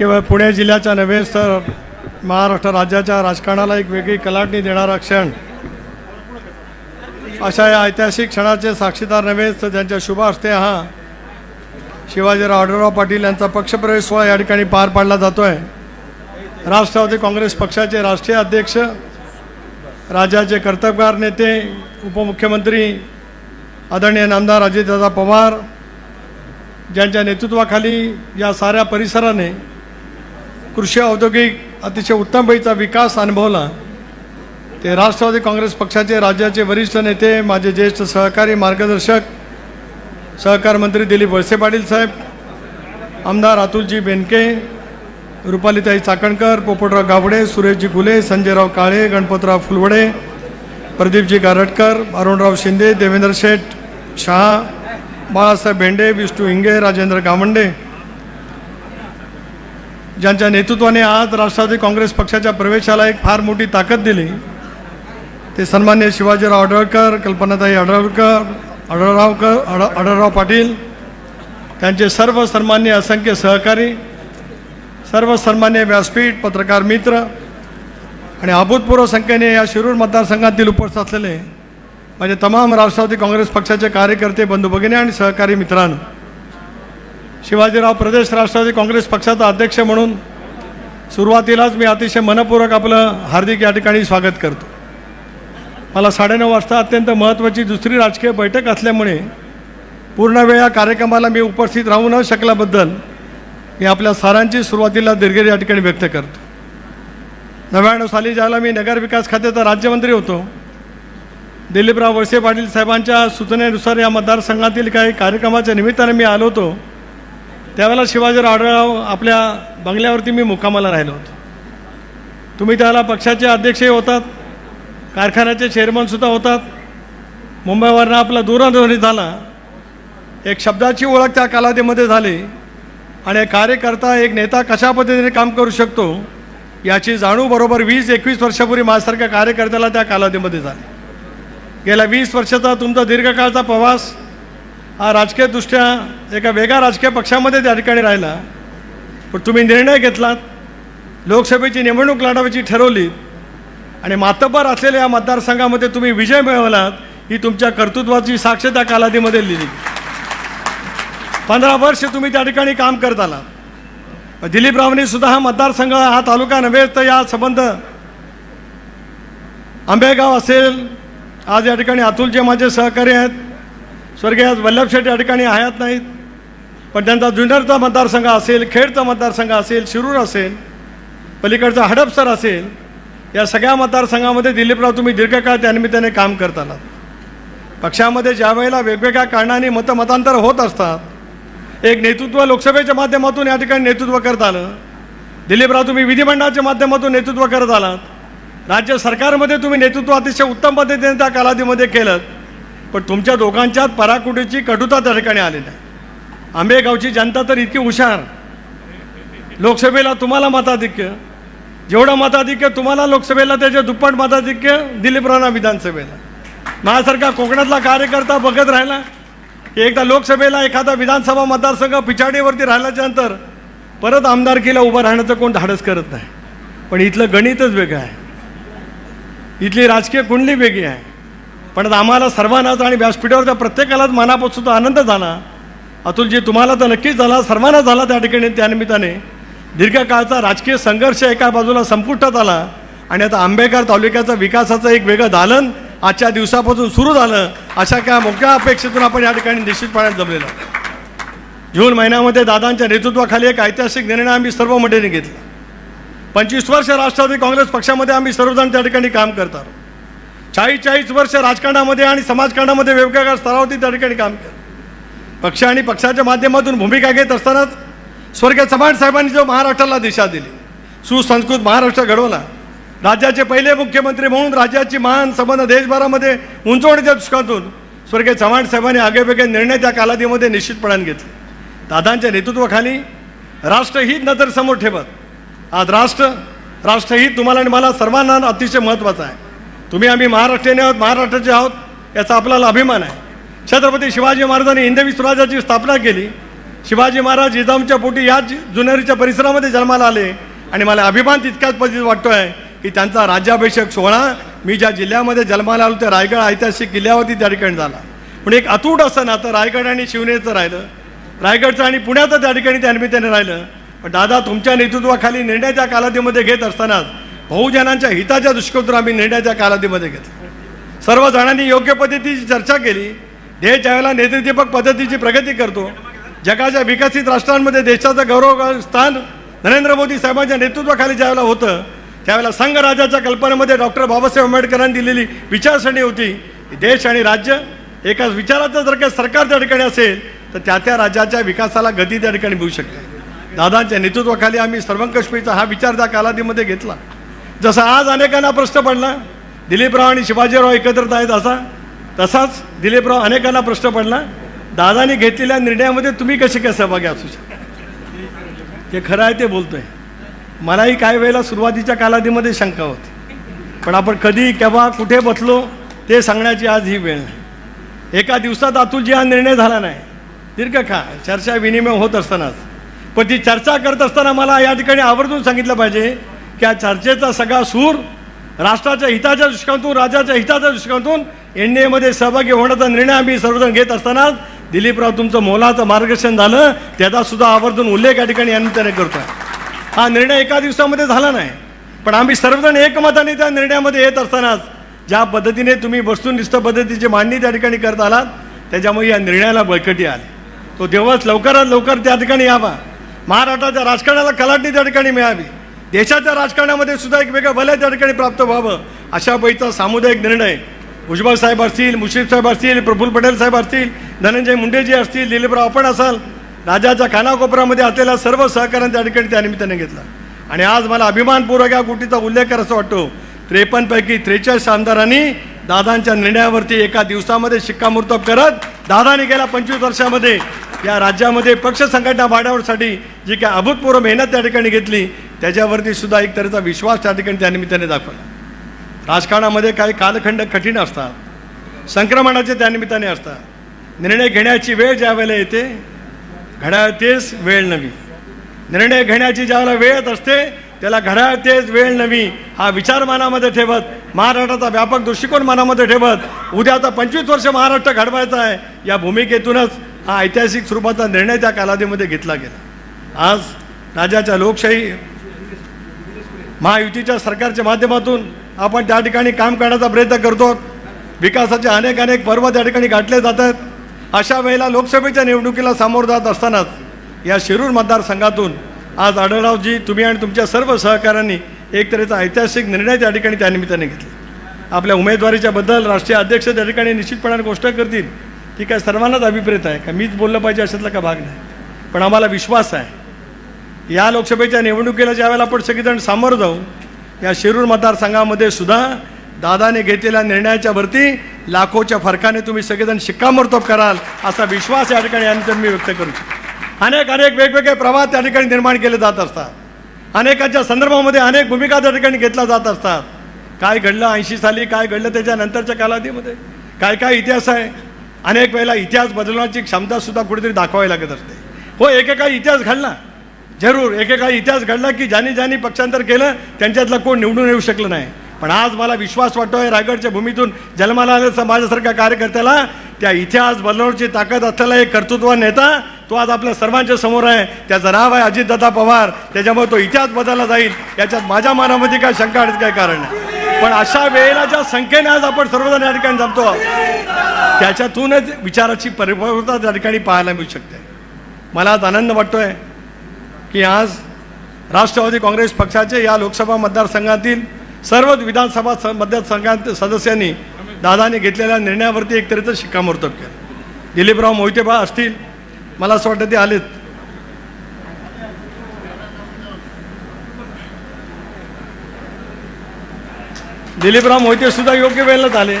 केवळ पुणे जिल्ह्याच्या नव्हेच तर महाराष्ट्र राज्याच्या राजकारणाला एक वेगळी कलाटणी देणारा क्षण. अशा या ऐतिहासिक क्षणाचे साक्षीदार नव्हे तर त्यांच्या शुभ हस्ते हा शिवाजीराव आढळराव पाटील यांचा पक्षप्रवेश सोहळा या ठिकाणी पार पाडला जातो आहे राष्ट्रवादी काँग्रेस पक्षाचे राष्ट्रीय अध्यक्ष राज्याचे कर्तबगार नेते उपमुख्यमंत्री आदरणीय नामदार अजितदादा पवार ज्यांच्या नेतृत्वाखाली या साऱ्या परिसराने कृषी औद्योगिक अतिशय उत्तम विकास अनुभवला. ते राष्ट्रवादी काँग्रेस पक्षाचे राज्याचे वरिष्ठ नेते माझे ज्येष्ठ सहकारी मार्गदर्शक सहकार मंत्री दिलीप वळसे पाटील साहेब आमदार अतुलजी बेनके रुपालीताई चाकणकर पोपटराव गावडे सुरेशजी गुले संजयराव काळे गणपतराव फुलवडे प्रदीपजी गारटकर अरुणराव शिंदे देवेंद्र शेठ शहा बाळासाहेब भेंडे विष्णू हिंगे राजेंद्र गावंडे ज्यांच्या नेतृत्वाने आज राष्ट्रवादी काँग्रेस पक्षाच्या प्रवेशाला एक फार मोठी ताकद दिली ते सन्मान्य शिवाजीराव आढळकर कल्पनाताई आढळकर आढळरावकर अड आढळराव पाटील त्यांचे सर्व सन्मान्य असंख्य सहकारी सर्व सन्मान्य व्यासपीठ पत्रकार मित्र आणि अभूतपूर्व संख्येने या शिरूर मतदारसंघातील उपस्थित असलेले माझे तमाम राष्ट्रवादी काँग्रेस पक्षाचे कार्यकर्ते बंधू भगिनी आणि सहकारी मित्रांनो शिवाजीराव प्रदेश राष्ट्रवादी काँग्रेस पक्षाचा अध्यक्ष म्हणून सुरुवातीलाच मी अतिशय मनपूर्वक आपलं हार्दिक या ठिकाणी स्वागत करतो. मला साडेनऊ वाजता अत्यंत महत्त्वाची दुसरी राजकीय बैठक असल्यामुळे पूर्ण वेळ या कार्यक्रमाला मी उपस्थित राहू न शकल्याबद्दल मी आपल्या सारांची सुरुवातीला दिलगिरी या ठिकाणी व्यक्त करतो. नव्याण्णव साली ज्याला मी नगरविकास खात्याचा राज्यमंत्री होतो दिलीपराव वळसे पाटील साहेबांच्या सूचनेनुसार या मतदारसंघातील काही कार्यक्रमाच्या निमित्ताने मी आलो होतो. त्यावेळेला शिवाजीराव आढळराव आपल्या बंगल्यावरती मी मुक्कामाला राहिलो होतो. तुम्ही त्याला पक्षाचे अध्यक्षही होतात कारखान्याचे चेअरमनसुद्धा होतात. मुंबईवरनं आपला दूरध्वनी झाला. एक शब्दाची ओळख त्या कालावधीमध्ये झाली आणि कार्यकर्ता एक नेता कशा पद्धतीने काम करू शकतो याची जाणीव बरोबर वीस एकवीस वर्षापूर्वी माझ्यासारख्या कार्यकर्त्याला त्या कालावधीमध्ये झाली. गेल्या वीस वर्षाचा तुमचा दीर्घकाळचा प्रवास हा राजकीयदृष्ट्या एका वेगळ्या राजकीय पक्षामध्ये त्या ठिकाणी राहिला. पण तुम्ही निर्णय घेतलात लोकसभेची निवडणूक लढवायची ठरवली आणि मातब्बर असलेल्या या मतदारसंघामध्ये तुम्ही विजय मिळवलात ही तुमच्या कर्तृत्वाची साक्ष त्या कालावधीमध्ये लिहिली. पंधरा वर्ष तुम्ही त्या ठिकाणी काम करत आलात. दिलीपरावनी सुद्धा हा मतदारसंघ हा तालुका नव्हे तर या संबंध आंबेगाव असेल आज या ठिकाणी अतुलचे माझे सहकारी आहेत स्वर्गीय आज वल्लभ शेठ या ठिकाणी आयात नाहीत. पण त्यांचा जुन्नरचा मतदारसंघ असेल खेडचा मतदारसंघ असेल शिरूर असेल पलीकडचा हडपसर असेल या सगळ्या मतदारसंघामध्ये दिलीपराव तुम्ही दीर्घकाळ त्यानिमित्ताने काम करत आलात. पक्षामध्ये ज्या वेळेला वेगवेगळ्या कारणाने मतमतांतर होत असतात एक नेतृत्व लोकसभेच्या माध्यमातून या ठिकाणी नेतृत्व करत आलं दिलीपराव तुम्ही विधिमंडळाच्या माध्यमातून नेतृत्व करत आलात राज्य सरकारमध्ये तुम्ही नेतृत्व अतिशय उत्तम पद्धतीने त्या कालावधीमध्ये केलं पण तुमच्या दोघांच्यात पराकुटीची कटुता त्या ठिकाणी आलेली आहे. आंबेगावची जनता तर इतकी हुशार. लोकसभेला तुम्हाला मताधिक्य. जेवढं मताधिक्य तुम्हाला लोकसभेला त्याचे दुप्पट मताधिक्य राणा विधानसभेला. माझ्यासारखा कोकणातला कार्यकर्ता बघत राहिला की एकदा लोकसभेला एखादा विधानसभा मतदारसंघ पिछाडीवरती राहिल्याच्यानंतर परत आमदारकीला उभं राहण्याचं कोण धाडस करत नाही. पण इथलं गणितच वेगळं आहे. इथली राजकीय कुंडली वेगळी आहे. पण आता आम्हाला सर्वांनाच आणि व्यासपीठावरच्या प्रत्येकालाच मनापासून तो आनंद झाला. अतुलजी तुम्हाला तर नक्कीच झाला सर्वांना झाला त्या ठिकाणी त्यानिमित्ताने दीर्घकाळचा राजकीय संघर्ष एका बाजूला संपुष्टात आला आणि आता आंबेकर तालुक्याचा विकासाचं एक वेगळं दालन आजच्या दिवसापासून सुरू झालं अशा काय मोठ्या अपेक्षेतून आपण या ठिकाणी निश्चितपणे जमलेलं जून महिन्यामध्ये दादांच्या नेतृत्वाखाली एक ऐतिहासिक निर्णय आम्ही सर्व मंडळींनी घेतला. पंचवीस वर्ष राष्ट्रवादी काँग्रेस पक्षामध्ये आम्ही सर्वजण त्या ठिकाणी काम करतात चाळीस चाळीस वर्ष राजकारणामध्ये आणि समाजकारणामध्ये वेगवेगळ्या स्तरावरती त्या ठिकाणी काम केलं. पक्ष आणि पक्षाच्या माध्यमातून भूमिका घेत असतानाच स्वर्गीय चव्हाण साहेबांनी जो महाराष्ट्राला दिशा दिली सुसंस्कृत महाराष्ट्र घडवला. राज्याचे पहिले मुख्यमंत्री म्हणून राज्याची मान संबंध देशभरामध्ये उंचवण्याच्या दृष्टीतून स्वर्गीय चव्हाण साहेबांनी आगेवेगळे निर्णय त्या कालावधीमध्ये निश्चितपणाने घेतले. दादांच्या नेतृत्वाखाली राष्ट्रहित नजर समोर ठेवत. आज राष्ट्र राष्ट्रहित तुम्हाला आणि मला सर्वांना अतिशय महत्त्वाचं आहे. तुम्ही आम्ही महाराष्ट्रीयन आहोत महाराष्ट्राचे आहोत याचा आपल्याला अभिमान आहे. छत्रपती शिवाजी महाराजांनी हिंदवी स्वराज्याची स्थापना केली. शिवाजी महाराज जिजाऊच्या पोटी याच जुनेरीच्या परिसरामध्ये जन्माला आले. आणि मला अभिमान तितक्याच पद्धतीत आहे की त्यांचा राज्याभिषेक सोहळा मी ज्या जिल्ह्यामध्ये जन्माला आलो त्या रायगड ऐतिहासिक किल्ल्यावरती त्या ठिकाणी झाला. पण एक अतूट असं नातं रायगड आणि शिवनेचं राहिलं. रायगडचं आणि पुण्याचं त्या ठिकाणी त्या निमित्ताने राहिलं. पण दादा तुमच्या नेतृत्वाखाली निर्णयाच्या कालावधीमध्ये घेत असतानाच बहुजनांच्या हिताच्या दृष्टीकोनातून आम्ही निर्णयाच्या कालावधीमध्ये घेतला. सर्व जणांनी योग्य पद्धतीची चर्चा केली. देश ज्यावेळेला नेतृत्वपक पद्धतीची प्रगती करतो जगाच्या विकसित राष्ट्रांमध्ये देशाचं गौरव स्थान नरेंद्र मोदी साहेबांच्या नेतृत्वाखाली ज्यावेळेला होतं त्यावेळेला संघराजाच्या कल्पनेमध्ये डॉक्टर बाबासाहेब आंबेडकरांनी दिलेली विचारसरणी होती. देश आणि राज्य एकाच विचाराचं जर काही सरकार त्या ठिकाणी असेल तर त्या त्या राज्याच्या विकासाला गती त्या ठिकाणी मिळू शकते. दादांच्या नेतृत्वाखाली आम्ही सर्वंकष्मीचा हा विचार त्या कालावधीमध्ये घेतला. जसा आज अनेकांना प्रश्न पडला दिलीपराव आणि शिवाजीराव एकत्रित आहेत असा तसाच दिलीपराव अनेकांना प्रश्न पडला दादानी घेतलेल्या निर्णयामध्ये तुम्ही कसे काय सहभागी असू शकता? ते खरं आहे ते बोलतोय. मलाही काही वेळेला सुरुवातीच्या कालावधीमध्ये शंका होती. पण आपण कधी केव्हा कुठे बसलो ते सांगण्याची आज ही वेळ नाही. एका दिवसात अतुलजी हा निर्णय झाला नाही. दीर्घकाळ चर्चा विनिमय होत असतानाच. पण ती चर्चा करत असताना मला या ठिकाणी आवर्जून सांगितलं पाहिजे की या चर्चेचा सगळा सूर राष्ट्राच्या हिताच्या दृष्टिकोनातून राज्याच्या हिताच्या दृष्टिकोनातून एन डी एमध्ये सहभागी होण्याचा निर्णय आम्ही सर्वजण घेत असतानाच दिलीपराव तुमचं मोलाचं मार्गदर्शन झालं त्याचा सुद्धा आवर्जून उल्लेख या ठिकाणी यांनी त्याने करतोय. हा निर्णय एका दिवसामध्ये झाला नाही पण आम्ही सर्वजण एकमताने त्या निर्णयामध्ये येत असतानाच ज्या पद्धतीने तुम्ही वस्तुनिष्ठ पद्धतीची मांडणी त्या ठिकाणी करत आलात त्याच्यामुळे या निर्णयाला बळकटी आली. तो देवच लवकरात लवकर त्या ठिकाणी यावा. महाराष्ट्राच्या राजकारणाला कलाटणी त्या ठिकाणी मिळावी. देशाच्या राजकारणामध्ये सुद्धा एक वेगळं भलं त्या ठिकाणी प्राप्त व्हावं अशा पैचा सामुदायिक निर्णय. भुजबळ साहेब असतील मुश्रीफ साहेब असतील प्रफुल्ल पटेल साहेब असतील धनंजय मुंडेजी असतील दिलीपराव आपण असाल राजाच्या कानाकोपऱ्यामध्ये असलेल्या सर्व सहकार्याने त्या ठिकाणी त्या निमित्ताने घेतला. आणि आज मला अभिमानपूर्वक या गोष्टीचा उल्लेख करायचा वाटतो. त्रेपन्नपैकी त्रेचाळीस आमदारांनी दादांच्या निर्णयावरती एका दिवसामध्ये शिक्कामोर्तब करत दादाने गेल्या पंचवीस वर्षामध्ये या राज्यामध्ये पक्ष संघटना वाढवण्यासाठी जी काय अभूतपूर्व मेहनत त्या ठिकाणी घेतली त्याच्यावरती सुद्धा एक तऱ्हेचा विश्वास त्या ठिकाणी त्या निमित्ताने दाखवला. राजकारणामध्ये काही कालखंड कठीण असतात. संक्रमणाचे त्या निमित्ताने असतात. निर्णय घेण्याची वेळ ज्या वेळेला येते घड्याळ तेच वेळ नवी. निर्णय घेण्याची ज्यावेळेला वेळ येत असते त्याला घड्याळ तेच वेळ नवी. हा विचार मनामध्ये ठेवत महाराष्ट्राचा व्यापक दृष्टिकोन मनामध्ये ठेवत उद्याचा पंचवीस वर्ष महाराष्ट्र घडवायचा आहे या भूमिकेतूनच हा ऐतिहासिक स्वरूपाचा निर्णय त्या कालावधीमध्ये घेतला गेला. आज राज्याच्या लोकशाही महायुतीच्या सरकारच्या माध्यमातून आपण त्या ठिकाणी काम करण्याचा प्रयत्न करतो. विकासाचे अनेक अनेक पर्व त्या ठिकाणी गाठले जातात. अशा वेळेला लोकसभेच्या निवडणुकीला सामोरं जात असतानाच या शिरूर मतदारसंघातून आज आढळरावजी तुम्ही आणि तुमच्या सर्व सहकाऱ्यांनी एक तऱ्हेचा ऐतिहासिक निर्णय त्या ठिकाणी त्या निमित्ताने घेतला. आपल्या उमेदवारीच्या बद्दल राष्ट्रीय अध्यक्ष त्या ठिकाणी निश्चितपणाने गोष्ट करतील ती काय सर्वांनाच अभिप्रेत आहे का? मीच बोललं पाहिजे अशातला का भाग नाही. पण आम्हाला विश्वास आहे. या लोकसभेच्या निवडणुकीला ज्यावेळेला आपण सगळेजण सामोरं जाऊ या शिरूर मतदारसंघामध्ये सुद्धा दादाने घेतलेल्या निर्णयाच्या वरती लाखोच्या फरकाने तुम्ही सगळेजण शिक्कामोर्तब कराल असा विश्वास या ठिकाणी यानंतर मी व्यक्त करू शकतो अनेक अनेक वेगवेगळे प्रवाह त्या ठिकाणी निर्माण केले जात असतात. अनेकांच्या संदर्भामध्ये अनेक भूमिका त्या ठिकाणी घेतल्या जात असतात. काय घडलं ऐंशी साली काय घडलं त्याच्यानंतरच्या कालावधीमध्ये? काय काय इतिहास आहे? अनेक वेळेला इतिहास बदलण्याची क्षमतासुद्धा कुठेतरी दाखवावी लागत असते. हो एकेका इतिहास घडला. जरूर. एकेकाळी इतिहास घडला की ज्यांनी ज्यांनी पक्षांतर केलं त्यांच्यातला कोण निवडून येऊ शकलं नाही. पण आज मला विश्वास वाटतोय रायगडच्या भूमीतून जन्माला आलेल्या समाजासारख्या कार्यकर्त्याला त्या इतिहास बदलवण्याची ताकद असलेला एक कर्तृत्व नेता तो आज आपल्या सर्वांच्या समोर आहे. त्याचं नाव आहे अजितदादा पवार. त्याच्यामुळे तो इतिहास बदलला जाईल. याच्यात माझ्या मनामध्ये काय शंका आणि काय कारण नाही पण अशा वेळेला ज्या संख्येने आज आपण सर्वजण या ठिकाणी जमतो त्याच्यातूनच विचाराची परिपक्वता त्या ठिकाणी पाहायला मिळू शकते. मला आज आनंद वाटतोय. की आज राष्ट्रवादी काँग्रेस पक्षाचे या लोकसभा मतदारसंघातील सर्वच विधानसभा स मतदारसंघात सदस्यांनी दादाने घेतलेल्या निर्णयावरती एक तऱ्हेचं शिक्कामोर्तब केलं. दिलीपराव मोहितेबा असतील मला असं वाटतं ते आलेत. दिलीपराव मोहिते सुद्धा योग्य वेळेलाच आले.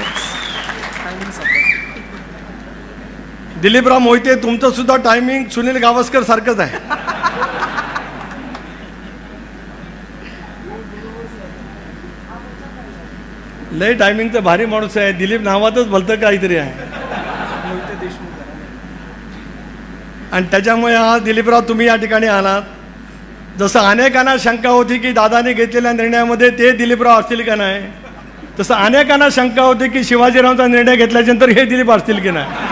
दिलीपराव मोहिते तुमचं सुद्धा टायमिंग सुनील गावस्कर सारखंच आहे. लय टायमिंगचं भारी माणूस आहे. दिलीप नावातच भलतं काहीतरी आहे. आणि त्याच्यामुळे आज दिलीपराव तुम्ही या ठिकाणी आलात. जसं अनेकांना शंका होती की दादाने घेतलेल्या निर्णयामध्ये ते दिलीपराव असतील का नाही? तसं अनेकांना शंका होती की शिवाजीरावांचा निर्णय घेतल्याच्यानंतर हे दिलीप असतील की नाही?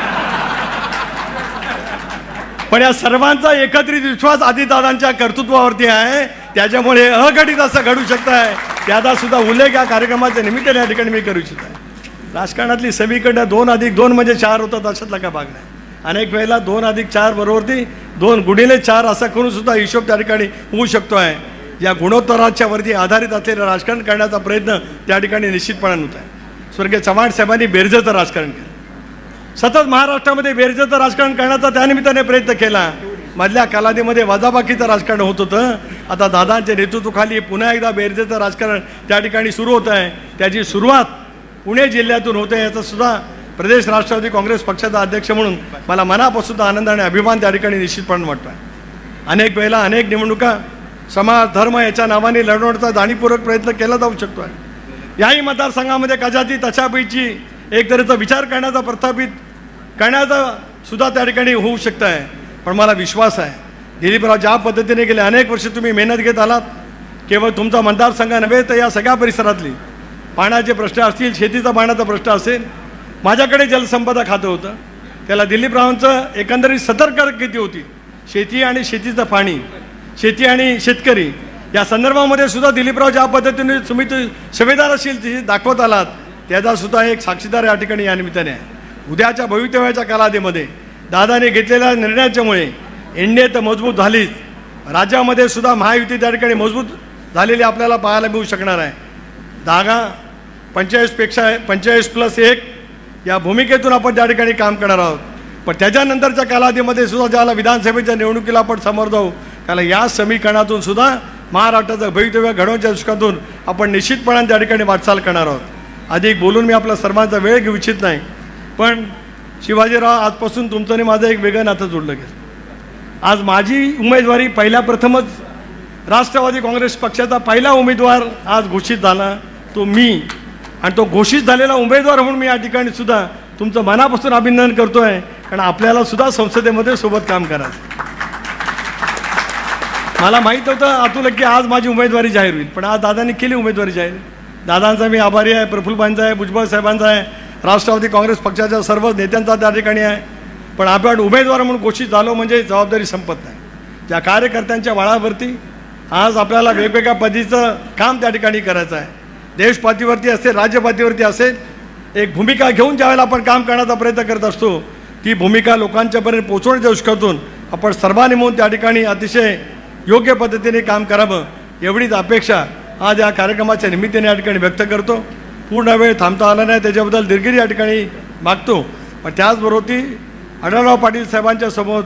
पण या सर्वांचा एकत्रित विश्वास आदिदादांच्या कर्तृत्वावरती आहे. त्याच्यामुळे अघटित असं घडू शकत आहे त्याचा सुद्धा उल्लेख या कार्यक्रमाच्या निमित्ताने या ठिकाणी मी करू इच्छित. आहे राजकारणातली सगळीकडं दोन अधिक दोन म्हणजे चार होतात अशातला का भाग नाही. अनेक वेळेला दोन अधिक चार बरोबरती दोन गुणिले चार असा करून सुद्धा हिशोब त्या ठिकाणी होऊ शकतो आहे. या गुणोत्तराच्या वरती आधारित असलेलं राजकारण करण्याचा प्रयत्न त्या ठिकाणी निश्चितपणाने होत आहे. स्वर्गीय चव्हाण साहेबांनी बेरजेचं राजकारण केलं. सतत महाराष्ट्रामध्ये बेरजेचं राजकारण करण्याचा त्यानिमित्ताने प्रयत्न केला. मधल्या कालावधीमध्ये वजाबाकीचं राजकारण होत होतं. आता दादांच्या नेतृत्वाखाली पुन्हा एकदा बेरजेचं राजकारण त्या ठिकाणी सुरू होतं आहे. त्याची सुरुवात पुणे जिल्ह्यातून होते याचा सुद्धा प्रदेश राष्ट्रवादी काँग्रेस पक्षाचा अध्यक्ष म्हणून मला मनापासून आनंद आणि अभिमान त्या ठिकाणी निश्चितपणे वाटतो आहे अनेक वेळेला अनेक निवडणुका समाज धर्म याच्या नावाने लढवण्याचा जाणीवपूर्वक प्रयत्न केला जाऊ शकतो आहे याही मतदारसंघामध्ये कशाची तशापैकी एक तऱ्हेचा विचार करण्याचा प्रस्थापित करण्याचा सुद्धा त्या ठिकाणी होऊ शकतं आहे पण मला विश्वास आहे. दिलीपराव ज्या पद्धतीने गेले अनेक वर्ष तुम्ही मेहनत घेत आलात केवळ तुमचा मतदारसंघ नव्हे तर या सगळ्या परिसरातली पाण्याचे प्रश्न असतील शेतीचा पाण्याचा प्रश्न असेल माझ्याकडे जलसंपदा खातं होतं. त्याला दिलीपरावांचं एकंदरीत सतर्क किती होती? शेती आणि शेतीचं पाणी शेती आणि शेतकरी या संदर्भामध्ये सुद्धा दिलीपराव ज्या पद्धतीने तुम्ही सुवेदार असतील तिथे दाखवत आलात त्याचा सुद्धा एक साक्षीदार या ठिकाणी या निमित्ताने आहे. उद्याच्या भवितव्याच्या कालावधीमध्ये दादाने घेतलेल्या निर्णयाच्यामुळे एनडीए तर मजबूत झालीच. राज्यामध्ये सुद्धा महायुती त्या ठिकाणी मजबूत झालेली आपल्याला पाहायला मिळू शकणार आहे. जागा पंचेचाळीसपेक्षा पंचेचाळीस प्लस एक या भूमिकेतून आपण त्या ठिकाणी काम करणार आहोत. पण त्याच्यानंतरच्या कालावधीमध्ये सुद्धा ज्याला विधानसभेच्या निवडणुकीला आपण समोर जाऊ त्याला या समीकरणातून सुद्धा महाराष्ट्राचं भवितव्य घडवण्याच्या दृष्टीतून आपण निश्चितपणाने त्या ठिकाणी वाटचाल करणार आहोत. अधिक बोलून मी आपला सर्वांचा वेळ घेऊ इच्छित नाही. पण शिवाजीराव आजपासून तुमचं आणि माझं एक वेगळं नातं जोडलं गेलं. आज माझी उमेदवारी पहिल्या प्रथमच राष्ट्रवादी काँग्रेस पक्षाचा पहिला उमेदवार आज घोषित झाला. तो मी. आणि तो घोषित झालेला उमेदवार म्हणून मी या ठिकाणी सुद्धा तुमचं मनापासून अभिनंदन करतो आहे कारण आपल्याला सुद्धा संसदेमध्ये सोबत काम करायचं. मला माहीत होतं अतुल की आज माझी उमेदवारी जाहीर होईल. पण आज दादांनी केली उमेदवारी जाहीर. दादांचा मी आभारी आहे प्रफुल्लबाईंचा आहे भुजबळ साहेबांचा आहे. राष्ट्रवादी काँग्रेस पक्षाच्या सर्व नेत्यांचा त्या ठिकाणी आहे. पण आपण उमेदवार म्हणून घोषित झालो म्हणजे जबाबदारी संपत नाही. ज्या कार्यकर्त्यांच्या बळावरती आज आपल्याला वेगवेगळ्या पदीचं काम त्या ठिकाणी करायचं आहे. देशपातीवरती असेल राज्यपातळीवरती असेल एक भूमिका घेऊन ज्यावेळेला आपण काम करण्याचा प्रयत्न करत असतो ती भूमिका लोकांच्यापर्यंत पोहोचवण्याच्या दृष्टीतून आपण सर्वांनी म्हणून त्या ठिकाणी अतिशय योग्य पद्धतीने काम करावं एवढीच अपेक्षा आज या कार्यक्रमाच्या निमित्ताने या ठिकाणी व्यक्त करतो. पूर्ण वेळ थांबता आला नाही त्याच्याबद्दल दिलगिरी या ठिकाणी मागतो. पण त्याचबरोबर ती आढळराव पाटील साहेबांच्या समोर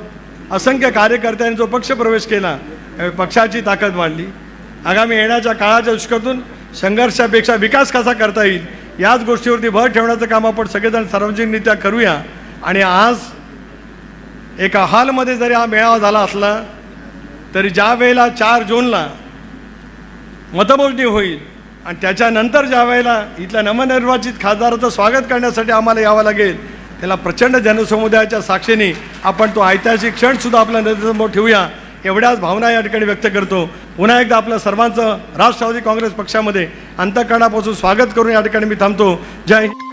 असंख्य कार्यकर्त्यांनी जो पक्ष प्रवेश केला पक्षाची ताकद वाढली. आगामी येण्याच्या काळाच्या दृष्टीतून संघर्षापेक्षा विकास कसा करता येईल याच गोष्टीवरती भर ठेवण्याचं काम आपण सगळेजण सार्वजनिकरित्या करूया. आणि आज एका हॉलमध्ये जरी हा मेळावा झाला असला तरी ज्या वेळेला चार जूनला मतमोजणी होईल आणि त्याच्यानंतर ज्या वेळेला इथल्या नवनिर्वाचित खासदाराचं स्वागत करण्यासाठी आम्हाला यावं लागेल त्याला प्रचंड जनसमुदायाच्या साक्षीने आपण तो ऐतिहासिक क्षणसुद्धा आपल्या नजरेसमोर ठेवूया. एवढ्याच भावना या ठिकाणी व्यक्त करतो. पुन्हा एकदा आपल्या सर्वांचं राष्ट्रवादी काँग्रेस पक्षामध्ये अंतकरणापासून स्वागत करून या ठिकाणी मी थांबतो. जय हिंद.